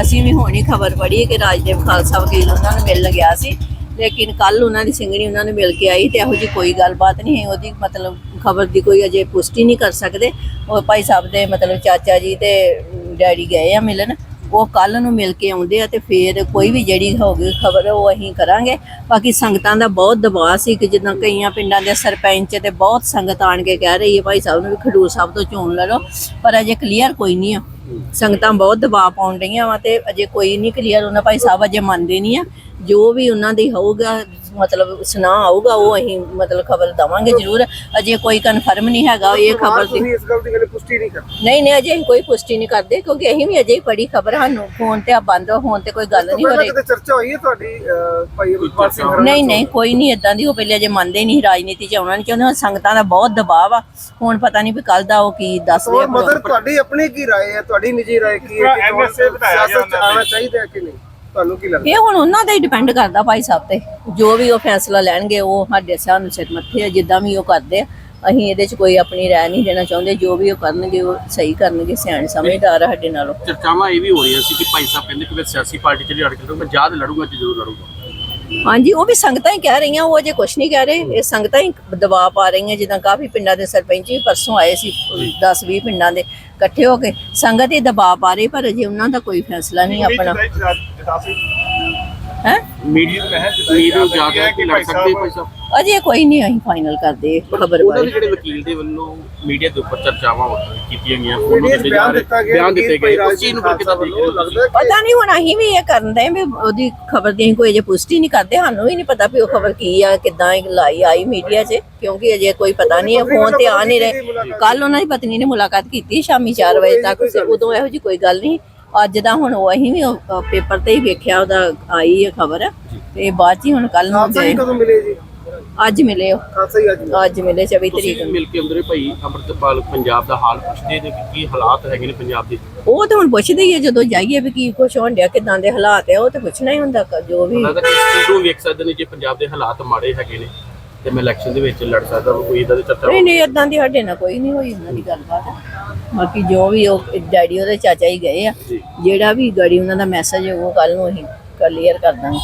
ਅਸੀਂ ਵੀ ਹੋਣੀ ਖਬਰ ਪੜ੍ਹੀ ਕਿ ਰਾਜਦੇਵ ਖਾਲਸਾ ਵਕੀਲ ਉਹਨਾਂ ਨੂੰ ਮਿਲਣ ਗਿਆ ਸੀ। ਲੇਕਿਨ ਕੱਲ ਉਹਨਾਂ ਦੀ ਸਿੰਘਣੀ ਉਹਨਾਂ ਨੂੰ ਮਿਲ ਕੇ ਆਈ ਤੇ ਇਹੋ ਜੀ ਕੋਈ ਗੱਲਬਾਤ ਨਹੀਂ ਹੈ ਉਹਦੀ ਮਤਲਬ ਖਬਰ ਦੀ ਕੋਈ ਅਜੇ ਪੁਸ਼ਟੀ ਨਹੀਂ ਕਰ ਸਕਦੇ। ਉਹ ਭਾਈ ਸਾਹਿਬ ਦੇ ਮਤਲਬ ਚਾਚਾ ਜੀ ਤੇ ਡੈਡੀ ਗਏ ਆ ਮਿਲਣ। ਉਹ ਕੱਲ ਨੂੰ ਮਿਲ ਕੇ ਆਉਂਦੇ ਆ ਤੇ ਫੇਰ ਕੋਈ ਵੀ ਜਿਹੜੀ ਹੋਗੀ ਖਬਰ ਉਹ ਅਸੀਂ ਕਰਾਂਗੇ। ਬਾਕੀ ਸੰਗਤਾਂ ਦਾ ਬਹੁਤ ਦਬਾਅ ਸੀ ਕਿ ਜਿੱਦਾਂ ਕਈਆਂ ਪਿੰਡਾਂ ਦੇ ਸਰਪੰਚ ਤੇ ਬਹੁਤ ਸੰਗਤ ਆਣ ਕੇ ਕਹਿ ਰਹੀ ਹੈ, ਭਾਈ ਸਾਹਿਬ ਨੂੰ ਵੀ ਖਡੂਰ ਸਾਹਿਬ ਤੋਂ ਚੋਣ ਲੜੋ, ਪਰ ਅਜੇ ਕਲੀਅਰ ਕੋਈ ਨਹੀਂ ਆ। ਸੰਗਤਾਂ ਬਹੁਤ ਦਬਾਅ ਪਾਉਣ ਰਹੀਆਂ ਵਾ ਤੇ ਅਜੇ ਕੋਈ ਨਹੀਂ ਕਲੀਅਰ ਉਹਨਾਂ ਭਾਈ ਸਾਹਿਬ ਅਜੇ ਮੰਨਦੇ ਨਹੀਂ ਆ। ਜੋ ਵੀ ਉਹਨਾਂ ਦੀ ਹੋਊਗਾ ਮਤਲਬ ਸੁਨਾ ਆਊਗਾ ਉਹ ਅਸੀਂ ਮਤਲਬ ਖਬਰ ਦਵਾਂਗੇ ਜ਼ਰੂਰ। ਅਜੇ ਕੋਈ ਕਨਫਰਮ ਨਹੀਂ ਹੈਗਾ ਇਹ ਖਬਰ ਦੀ ਤੁਸੀਂ ਇਸ ਗੱਲ ਦੀ ਕਦੇ ਪੁਸ਼ਟੀ ਨਹੀਂ ਕਰਦੇ ਨਹੀਂ ਨਹੀਂ ਅਜੇ ਅਸੀਂ ਕੋਈ ਪੁਸ਼ਟੀ ਨਹੀਂ ਕਰਦੇ ਕਿਉਂਕਿ ਅਸੀਂ ਵੀ ਅਜੇ ਹੀ ਪੜੀ ਖਬਰ ਸਾਨੂੰ ਫੋਨ ਤੇ ਆ ਬੰਦ ਹੋਣ ਤੇ ਕੋਈ ਗੱਲ ਨਹੀਂ ਹੋ ਰਹੀ। ਕਦੇ ਚਰਚਾ ਹੋਈ ਹੈ ਤੁਹਾਡੀ ਅਹ, ਭਾਈ ਅਮਰਪਾਲ ਸਿੰਘ ਹਰਾਂ ਨਹੀਂ ਨਹੀਂ ਕੋਈ ਨਹੀਂ ਇਦਾਂ ਦੀ ਉਹ ਪਹਿਲੇ ਅਜੇ ਮੰਨਦੇ ਨਹੀਂ ਰਾਜਨੀਤੀ ਚ ਆਉਣਾ ਨਹੀਂ ਚਾਹੁੰਦੇ ਹੁਣ ਸੰਗਤਾਂ ਦਾ ਬਹੁਤ ਦਬਾਅ ਆ ਹੁਣ ਪਤਾ ਨਹੀਂ ਵੀ ਕੱਲ ਦਾ ਉਹ ਕੀ ਦੱਸਦੇ ਆ ਮਦਰ ਤੁਹਾਡੀ ਆਪਣੀ ਕੀ ਰਾਏ ਹੈ? ਤੁਹਾਡੀ ਨਿੱਜੀ ਰਾਏ ਕੀ ਹੈ ਕਿ ਸਿਆਸਤ 'ਚ ਆਉਣਾ ਚਾਹੀਦਾ ਹੈ ਕਿ ਨਹੀਂ? ਤੁਹਾਨੂੰ ਕੀ ਲੱਗਦਾ? ਇਹ ਹੁਣ ਉਹਨਾਂ ਦਾ ਹੀ ਡਿਪੈਂਡ ਕਰਦਾ ਭਾਈ ਸਾਹਿਬ ਤੇ। ਜੋ ਵੀ ਉਹ ਫੈਸਲਾ ਲੈਣਗੇ ਉਹ ਸਾਡੇ ਸਾਨੂੰ ਸਿਰ ਮੱਥੇ ਆ ਜਿੱਦਾਂ ਵੀ ਉਹ ਕਰਦੇ ਆ। ਅਸੀਂ ਇਹਦੇ ਚ ਕੋਈ ਆਪਣੀ ਰਾਏ ਨਹੀਂ ਦੇਣਾ ਚਾਹੁੰਦੇ। ਜੋ ਵੀ ਉਹ ਕਰਨਗੇ ਉਹ ਸਹੀ ਕਰਨਗੇ। ਸਿਆਣੇ ਸਮਝਦਾਰ ਆ ਸਾਡੇ ਨਾਲੋਂ। ਚਰਚਾਵਾਂ ਇਹ ਵੀ ਹੋ ਰਹੀਆਂ ਸੀ ਕਿ ਭਾਈ ਸਾਹਿਬ ਕਹਿੰਦੇ ਕਿ ਮੈਂ ਸਿਆਸੀ ਪਾਰਟੀ ਚ ਲੜ ਕੇ ਮੈਂ ਯਾਦ ਲੜੂੰਗਾ ਤੇ ਜ਼ਰੂਰ ਲੜੂੰਗਾ। ਹਾਂਜੀ ਉਹ ਵੀ ਸੰਗਤਾਂ ਹੀ ਕਹਿ ਰਹੀਆਂ ਉਹ ਅਜੇ ਕੁਝ ਨਹੀਂ ਕਹਿ ਰਹੇ। ਇਹ ਸੰਗਤਾਂ ਹੀ ਦਬਾਅ ਪਾ ਰਹੀਆਂ ਜਿੱਦਾਂ ਕਾਫੀ ਪਿੰਡਾਂ ਦੇ ਸਰਪੰਚ ਵੀ ਪਰਸੋਂ ਆਏ ਸੀ 10 20 ਪਿੰਡਾਂ ਦੇ ਇਕੱਠੇ ਹੋ ਕੇ। ਸੰਗਤ ਹੀ ਦਬਾਅ ਪਾ ਰਹੀ ਪਰ ਅਜੇ ਉਹਨਾਂ ਦਾ ਕੋਈ ਫੈਸਲਾ ਨਹੀਂ ਆਪਣਾ। ਹੈ? ਮੀਡੀਆ ਨੂੰ ਕਹੇ ਮੀਡੀਆ ਜਾ ਕੇ ਕਿ ਲੜ ਸਕਦੇ ਸਾਹਿਬ ਅਜੇ ਕੋਈ ਨਹੀਂ ਅਸੀਂ ਫਾਈਨਲ ਕਰਦੇ ਖਬਰ ਉਹਨਾਂ ਦੇ ਬਾਰੇ ਜਿਹੜੇ ਵਕੀਲ ਦੇ ਵੱਲੋਂ ਮੀਡੀਆ ਦੇ ਉੱਪਰ ਚਰਚਾਵਾਂ ਹੋ ਰਹੀਆਂ ਕੀਤੀਆਂ ਗਈਆਂ ਦਿੱਤੇ ਜਾ ਬਿਆਨ ਦਿੱਤਾ ਗਿਆ ਬਿਆਨ ਦਿੱਤੇ ਗਏ ਉਸ ਚੀਜ਼ ਨੂੰ ਫਿਰ ਕਿੱਦਾਂ ਦੇਖ ਰਹੇ ਹੋ ਲੱਗਦਾ ਪਤਾ ਨਹੀਂ ਹੁਣ ਅਸੀਂ ਵੀ ਇਹ ਕਰਨ ਦੇ ਵੀ ਉਹਦੀ ਖਬਰ ਦੀ ਅਸੀਂ ਕੋਈ ਅਜੇ ਪੁਸ਼ਟੀ ਨਹੀਂ ਕਰਦੇ ਸਾਨੂੰ ਵੀ ਨਹੀਂ ਪਤਾ ਵੀ ਉਹ ਖਬਰ ਕੀ ਆ ਕਿੱਦਾਂ ਇਹ ਲਾਈ ਆਈ ਮੀਡੀਆ 'ਚ ਕਿਉਂਕਿ ਅਜੇ ਕੋਈ ਪਤਾ ਨਹੀਂ ਹੈ ਫੋਨ ਤੇ ਆ ਨਹੀਂ ਰਹੇ। ਕੱਲ ਉਹਨਾਂ ਦੀ ਪਤਨੀ ਨੇ ਮੁਲਾਕਾਤ ਕੀਤੀ ਸ਼ਾਮੀ 4 ਵਜੇ ਤੱਕ ਉਦੋਂ ਇਹੋ ਜੀ ਕੋਈ ਗੱਲ ਨਹੀਂ। ਅੱਜ ਦਾ ਹੁਣ ਉਹ ਅਸੀਂ ਵੀ ਪੇਪਰ ਤੇ ਹੀ ਵੇਖਿਆ ਉਹਦਾ ਆਈ ਹੈ ਖਬਰ। ਤੇ ਬਾਅਦ 'ਚ ਹੀ ਹੁਣ ਕੱਲ ਨੂੰ ਗਏ। ਕਦੋਂ ਮਿਲੇ ਜੀ? ਅੱਜ ਮਿਲੇ ਉਹ। ਖਾਲਸਾ ਹੀ ਅੱਜ ਮਿਲੇ। ਅੱਜ ਮਿਲੇ 24 ਤਰੀਕ ਤੁਸੀਂ ਨੂੰ। ਮਿਲ ਕੇ ਅੰਦਰੇ ਭਾਈ ਅੰਮ੍ਰਿਤਪਾਲ ਪੰਜਾਬ ਦਾ ਹਾਲ ਪੁੱਛਦੇ ਨੇ ਕਿ ਕੀ ਹਾਲਾਤ ਹੈਗੇ ਨੇ ਪੰਜਾਬ ਦੇ? ਉਹ ਤਾਂ ਹੁਣ ਪੁੱਛਦੇ ਹੀ ਆ ਜਦੋਂ ਜਾਈਏ ਵੀ ਕੀ ਕੁਛ ਹੋਣ ਡਿਆ ਕਿਦਾਂ ਦੇ ਹਾਲਾਤ ਆ ਉਹ ਤਾਂ ਪੁੱਛਣਾ ਹੀ ਹੁੰਦਾ ਕ- ਜੋ ਵੀ। ਲੱਗਦਾ ਕਿ ਇਸ ਚੀਜ਼ ਨੂੰ ਵੇਖ ਸਕਦੇ ਨੇ ਜੇ ਪੰਜਾਬ ਦੇ ਹਾਲਾਤ ਮਾੜੇ ਹੈਗੇ ਨੇ ਤੇ ਮੈਂ ਇਲੈਕਸ਼ਨ ਦੇ ਵਿੱਚ ਲੜ ਸਕਦਾ ਵਾ, ਕੋਈ ਇਦਾਂ ਦੀ ਚਰਚਾ ਨਹੀਂ ਨਹੀਂ ਇਦਾਂ ਦੀ ਸਾਡੇ ਨਾਲ ਕੋਈ ਨਹੀਂ ਹੋਈ ਉਹਨਾਂ ਦੀ ਗੱਲਬਾਤ। ਬਾਕੀ ਜੋ ਵੀ ਉਹ ਡੈਡੀ ਉਹਦੇ ਚਾਚਾ ਹੀ ਗਏ ਆ। ਜੀ। ਜਿਹੜਾ ਵੀ ਗਾੜੀ ਉਹਨਾਂ ਦਾ ਮੈਸੇਜ ਉਹ ਕੱਲ ਨੂੰ ਅਸੀਂ ਕਲੀਅਰ ਕਰ ਦਾਂਗੇ।